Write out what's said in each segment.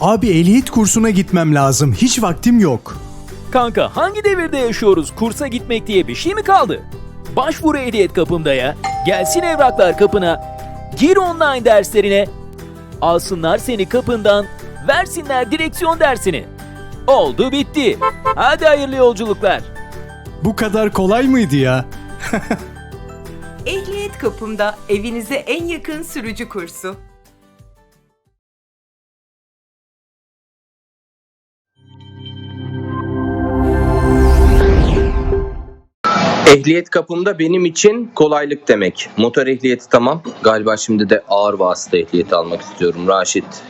Abi ehliyet kursuna gitmem lazım. Hiç vaktim yok. Kanka hangi devirde yaşıyoruz? Kursa gitmek diye bir şey mi kaldı? Başvuru ehliyet kapımda ya. Gelsin evraklar kapına. Gir online derslerine. Alsınlar seni kapından. Versinler direksiyon dersini. Oldu bitti. Hadi hayırlı yolculuklar. Bu kadar kolay mıydı ya? Ehliyet kapımda evinize en yakın sürücü kursu. Ehliyet kapımda benim için kolaylık demek. Motor ehliyeti tamam. Galiba şimdi de ağır vasıta ehliyeti almak istiyorum. Raşit,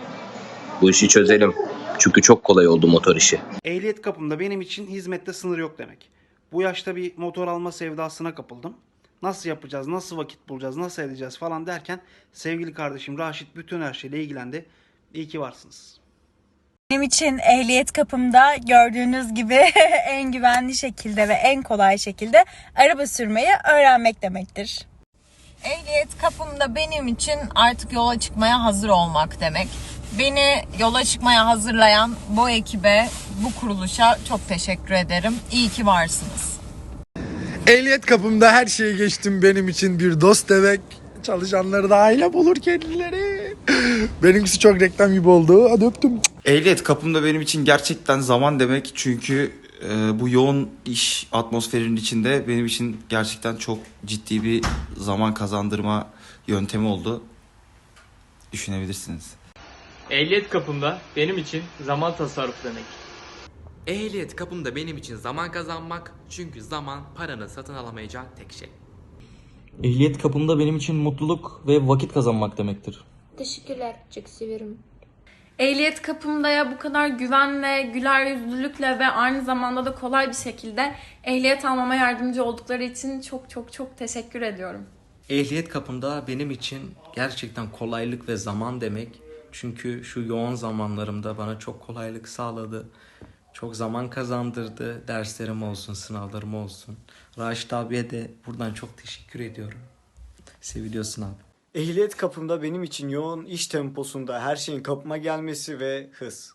bu işi çözelim. Çünkü çok kolay oldu motor işi. Ehliyet kapımda benim için hizmette sınır yok demek. Bu yaşta bir motor alma sevdasına kapıldım. Nasıl yapacağız, nasıl vakit bulacağız, nasıl edeceğiz falan derken sevgili kardeşim Raşit bütün her şeyle ilgilendi. İyi ki varsınız. Benim için ehliyet kapımda gördüğünüz gibi en güvenli şekilde ve en kolay şekilde araba sürmeyi öğrenmek demektir. Ehliyet kapımda benim için artık yola çıkmaya hazır olmak demek. Beni yola çıkmaya hazırlayan bu ekibe, bu kuruluşa çok teşekkür ederim. İyi ki varsınız. Ehliyet kapımda her şeyi geçtim benim için bir dost demek. Çalışanları da aile bulur kendileri. Benimkisi çok reklam gibi oldu. Hadi öptüm. Ehliyet kapımda benim için gerçekten zaman demek çünkü e, bu yoğun iş atmosferinin içinde benim için gerçekten çok ciddi bir zaman kazandırma yöntemi oldu. Düşünebilirsiniz. Ehliyet kapımda benim için zaman tasarrufu demek. Ehliyet kapımda benim için zaman kazanmak çünkü zaman paranın satın alamayacağı tek şey. Ehliyet kapımda benim için mutluluk ve vakit kazanmak demektir. Teşekkürler. Çok severim. Ehliyet kapımda ya bu kadar güvenle, güler yüzlülükle ve aynı zamanda da kolay bir şekilde ehliyet almama yardımcı oldukları için çok çok çok teşekkür ediyorum. Ehliyet kapımda benim için gerçekten kolaylık ve zaman demek. Çünkü şu yoğun zamanlarımda bana çok kolaylık sağladı. Çok zaman kazandırdı. Derslerim olsun, sınavlarım olsun. Raşit abiye de buradan çok teşekkür ediyorum. Seviliyorsun abi. Ehliyet kapımda benim için yoğun iş temposunda her şeyin kapıma gelmesi ve hız.